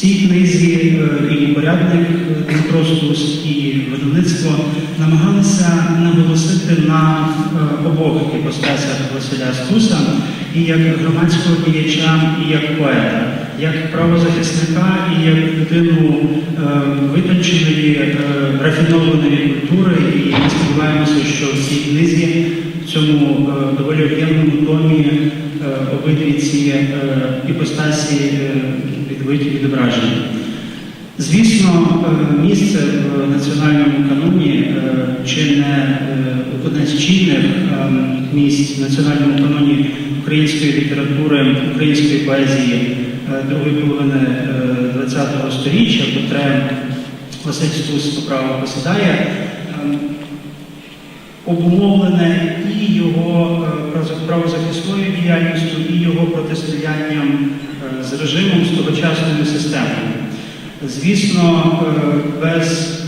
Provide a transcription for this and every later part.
Цій книзі е, і порядник е, Дмитро Стус, і видавництво намагалися наголосити на е, обох іпостасях Василя Стуса і як громадського діяча, і як поета, як правозахисника, і як людину е, витонченої, е, рафінованої культури. І ми сподіваємося, що в цій книзі, цьому е, доволі об'ємному томі, е, обидві ці е, іпостасі відображені. Звісно, місце в національному каноні чи не одне з чинних місць в національному каноні української літератури, української поезії другої половини ХХ століття, котре Василь по посідає, е, обумовлене і його е, правозахисною діяльністю, і його протистоянням е, з режимом, з тогочасною системою. Звісно, е, без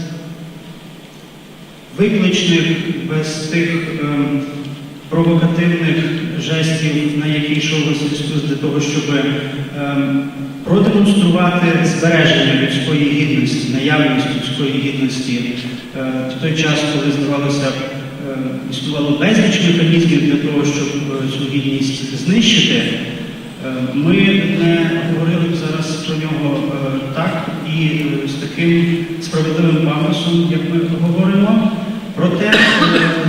викличних, без тих провокативних жестів, на які йшов Василь для того, щоб ем, продемонструвати збереження людської гідності, наявність людської гідності в той час, коли здавалося, існувало безліч механізмів для того, щоб е, цю гідність знищити. Е, Ми не говорили зараз про нього е, так і е, з таким справедливим пафосом, як ми говоримо. Проте е,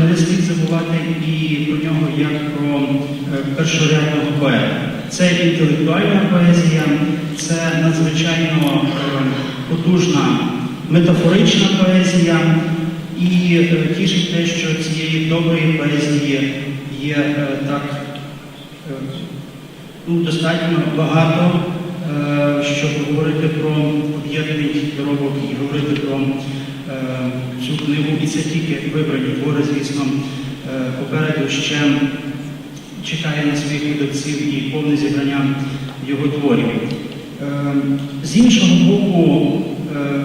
не слід забувати і про нього як про е, першорядного поета. Це інтелектуальна поезія, це надзвичайно е, потужна метафорична поезія, і е, тішить те, що цієї доброї поезії є е, так. е, ну, достатньо багато, щоб говорити про об'єднаний доробок і говорити про цю книгу. І це тільки вибрані твори, звісно, попереду ще чекає на своїх видавців і повне зібрання його творів. З іншого боку,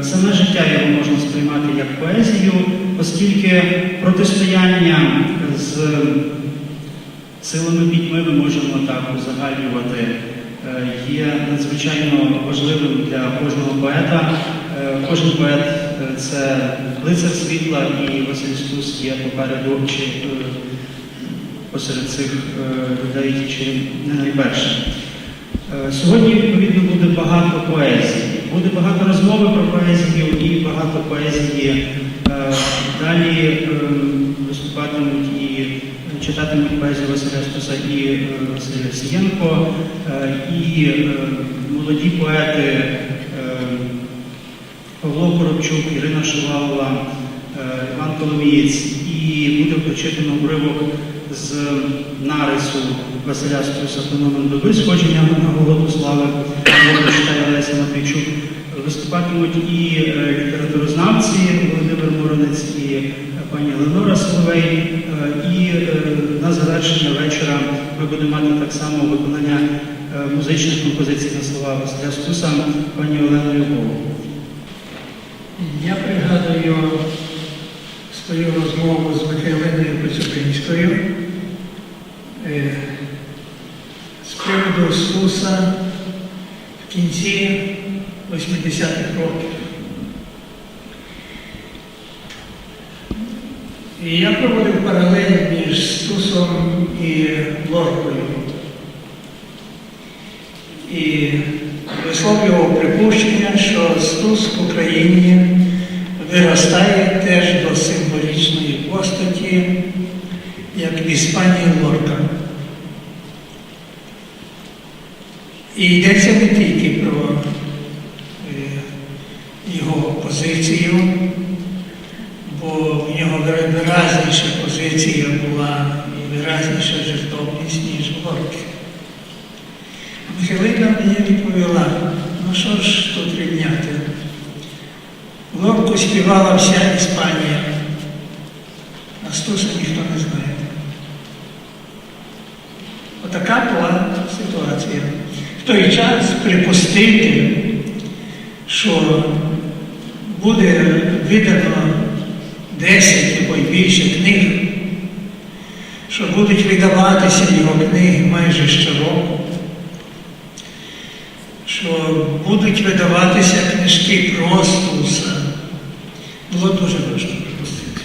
саме життя його можна сприймати як поезію, оскільки протистояння з Силами пітьми ми можемо так узагальнювати. е, Є надзвичайно важливим для кожного поета. Е, Кожен поет е, це лицар світла, і Василь Стус є попереду чи посеред цих людей, чи не найперше. Сьогодні, відповідно, буде багато поезії. Буде багато розмови про поезію і багато поезії. Е, Далі е, виступатимуть і читатимуть поезію Василя Стуса і е, Василя Сієнко, е, і е, молоді поети е, Павло Коробчук, Ірина Шувалова, е, Іван Коломієць, і буде прочитано уривок з нарису Василя Стуса «Феномен доби, сходження на голоду слави, читає Леся Матвійчук. Виступатимуть і е, літературознавці Володимир Моронець і е, пані Ленора Соловей. Е, І на завершення вечора ми будемо мати так само виконання музичних композицій на слова Василя Стуса пані Олени Любову. Я пригадую свою розмову з Михайлиною Коцюбинською з приводу Стуса в кінці 80-х років. І я проводив паралель між Стусом і Лоркою. І висловлював припущення, що Стус в Україні виростає теж до символічної постаті, як в Іспанії Лорка. І йдеться не тільки про е, його позицію, бо в нього виразніша позиція була і жертовність, ніж в Михайлина мені відповіла, ну що ж тут рівняти? Лорку співала вся Іспанія, а Стуса ніхто не знає. Отака була ситуація. В той час припустити, що буде видано 10 або й більше книг, що будуть видаватися його книги майже щороку, що будуть видаватися книжки про Стуса. Було дуже важко пропустити.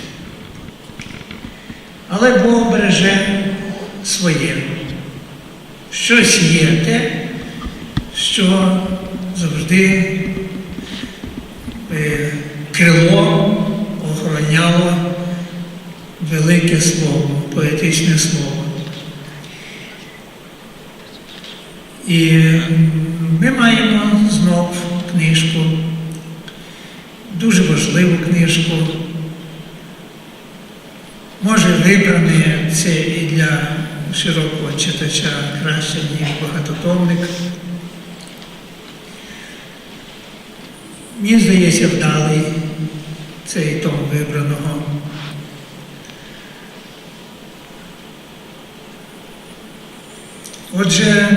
Але Бог береже своє. Щось є те, що завжди е, крило охороняло велике слово, поетичне слово. І ми маємо знов книжку, дуже важливу книжку. Може вибране це і для широкого читача краще, ніж багатотомник. Мені здається, вдалий цей том вибраного. Отже,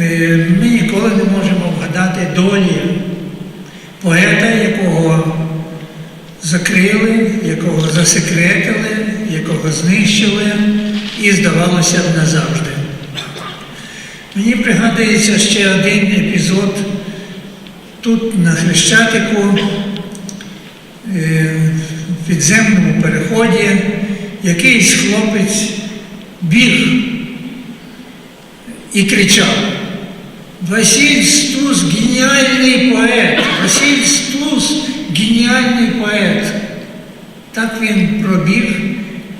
е, ми ніколи не можемо вгадати долі поета, якого закрили, якого засекретили, якого знищили і, здавалося назавжди. Мені пригадується ще один епізод тут, на Хрещатику, е, в підземному переході, якийсь хлопець біг і кричав. Василь Стус геніальний поет. Василь Стус геніальний поет. Так він пробіг,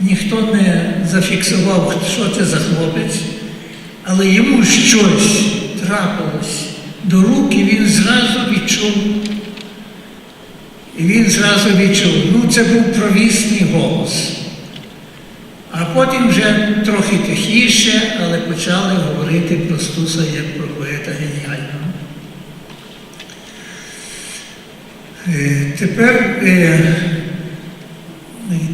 ніхто не зафіксував, що це за хлопець, але йому щось трапилось до рук, і він зразу відчув. І він зразу відчув, ну це був провісний голос. А потім вже трохи тихіше, але почали говорити про Стуса як про поета геніального. Е, Тепер е,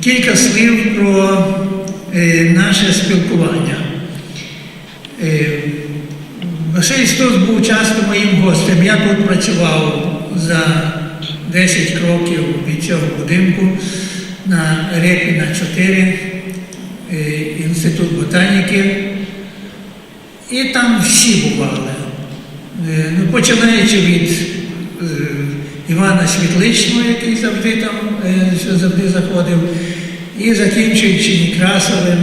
кілька слів про е, наше спілкування. Василь Стус був часто моїм гостем. Я тут працював за 10 кроків від цього будинку на Репіна 4, е, інститут ботаніки. І там всі бували. Е, Ну, починаючи від е, Івана Світличного, який завжди там е, завжди заходив, і закінчуючи Некрасовим,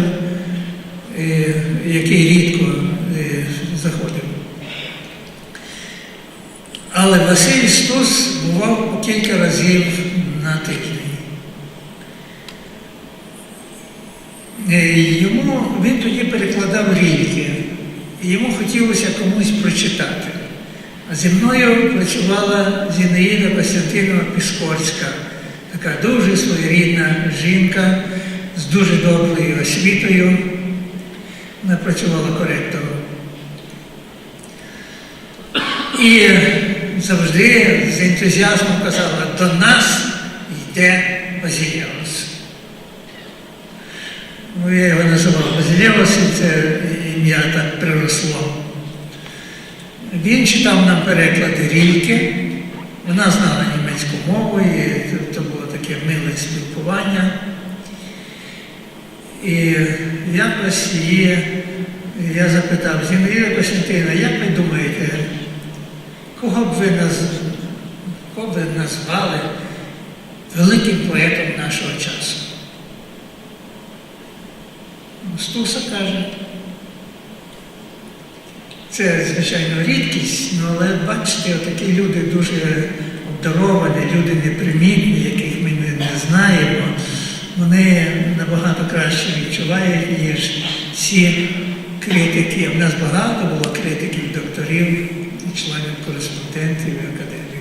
е, який рідко е, заходив. Але Василь Стус бував кілька разів на тиждень. Йому, він тоді перекладав рідки, і йому хотілося комусь прочитати. А зі мною працювала Зінаїда Костянтинова Піскорська, така дуже своєрідна жінка з дуже доброю освітою. Вона працювала коректором. І завжди з ентузіазмом казала, до нас йде Базілєвос. Ну, я його називав Базілєвос, і це ім'я так приросло. Він читав нам переклади Рільки, вона знала німецьку мову, і це- було таке миле спілкування. І якось її я запитав, Зінаїда Костянтина, як ви думаєте, кого б ви наз... кого б ви назвали великим поетом нашого часу? Стуса каже. Це, звичайно, рідкість, ну, але бачите, такі люди дуже обдаровані, люди непримітні, яких ми не, знаємо, вони набагато краще відчувають, ніж ці критики. У нас багато було критиків, докторів, членів кореспондентів і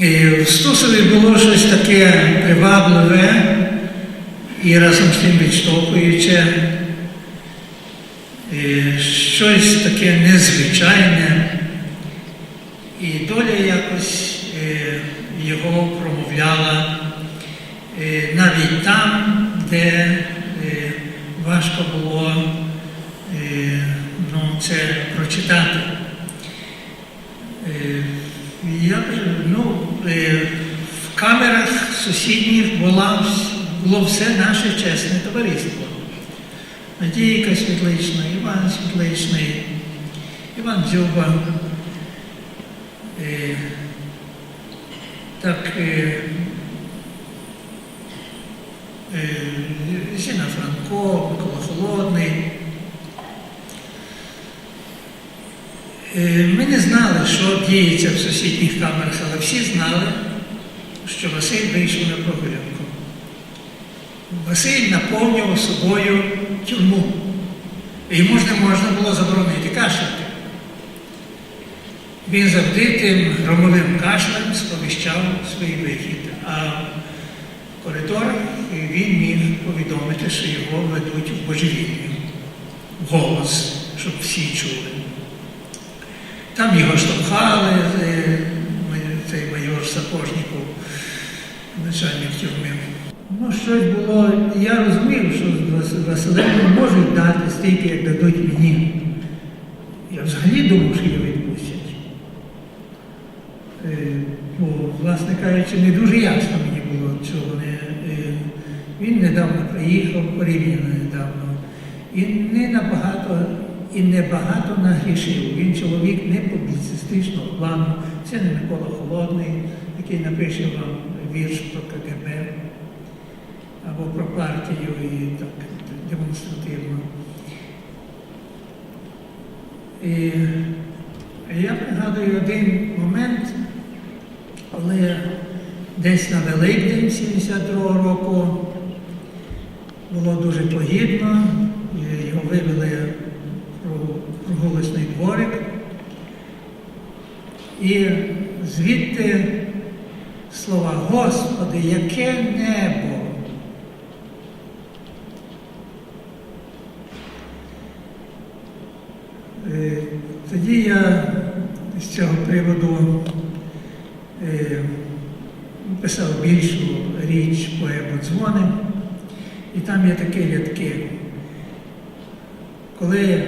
І в Стусові було щось таке привабливе і разом з тим відштовхуюче, щось таке незвичайне. І доля якось е, його промовляла е, навіть там, де е, важко було ну, це прочитати. Я в камерах сусідніх була, було все наше чесне товариство. Надійка Світлична, Іван Світличний, Іван Дзюба. Е, так, е, е, Зіна Франко, Микола Холодний. Ми не знали, що діється в сусідніх камерах, але всі знали, що Василь вийшов на прогулянку. Василь наповнював собою тюрму. Йому ж не можна було заборонити кашляти. Він завжди тим громовим кашлем сповіщав свій вихід. А в коридорах він міг повідомити, що його ведуть в божевільню. Голос, щоб всі чули. Там його штовхали, е, цей майор Сапожніков, начальник тюрми. Ну, щось було, я розумів, що з Вас- Василем не можуть дати стільки, як дадуть мені. Я взагалі думав, що його відпустять. Е, Бо, власне кажучи, не дуже ясно мені було, чого не. е, Він недавно приїхав, порівняно недавно. І не набагато, і небагато нагрішив. Він чоловік не публіцистичного плану. Це не Микола Холодний, який напише вам вірш про КГБ або про партію і так демонстративно. І я пригадую один момент, коли десь на Великдень 72-го року було дуже погідно, його вивели в прогулочний дворик. І звідти слова Господи, яке небо! Е, Тоді я з цього приводу е, писав більшу річ поему дзвони, і там є такі рядки. Коли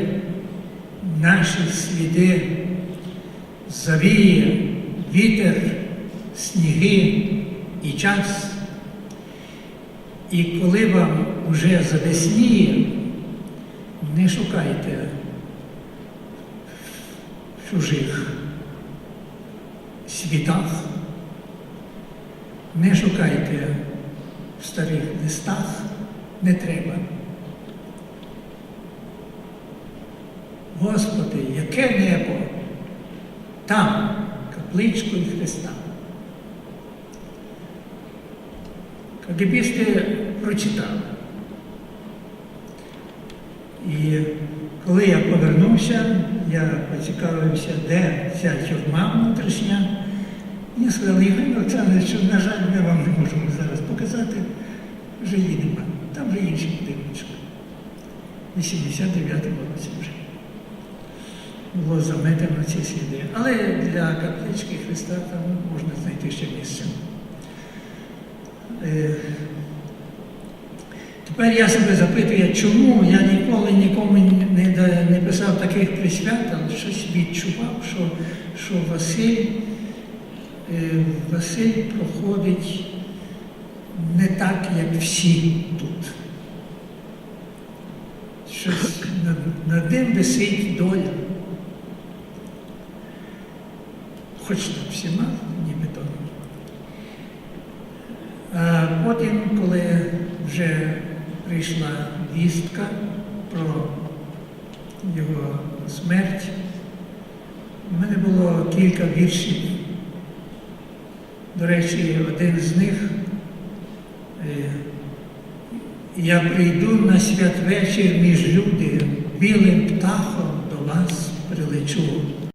наші сліди. Завіє вітер, сніги і час, і коли вам уже завесніє, не шукайте в чужих світах, не шукайте в старих листах, не треба. Господи, яке небо там, капличкою Христа. Кагебісти прочитали. І коли я повернувся, я поцікавився, де ця тюрма внутрішня. Мені сказали, Ігор Олександрович, що, на жаль, ми вам не можемо зараз показати, вже її нема. Там вже інший будиночок. 89 році вже. Було заметено ці сліди. Але для каплички Христа там можна знайти ще місце. Е, Тепер я себе запитую, чому я ніколи нікому не, не писав таких присвят, але щось відчував, що, що Василь, е, Василь проходить не так, як всі тут. Щось над, над ним висить доля. Хоч всіма, нібито. А потім, коли вже прийшла вістка про його смерть, у мене було кілька віршів. До речі, один з них е, я прийду на святвечір між люди, білим птахом до вас прилечу.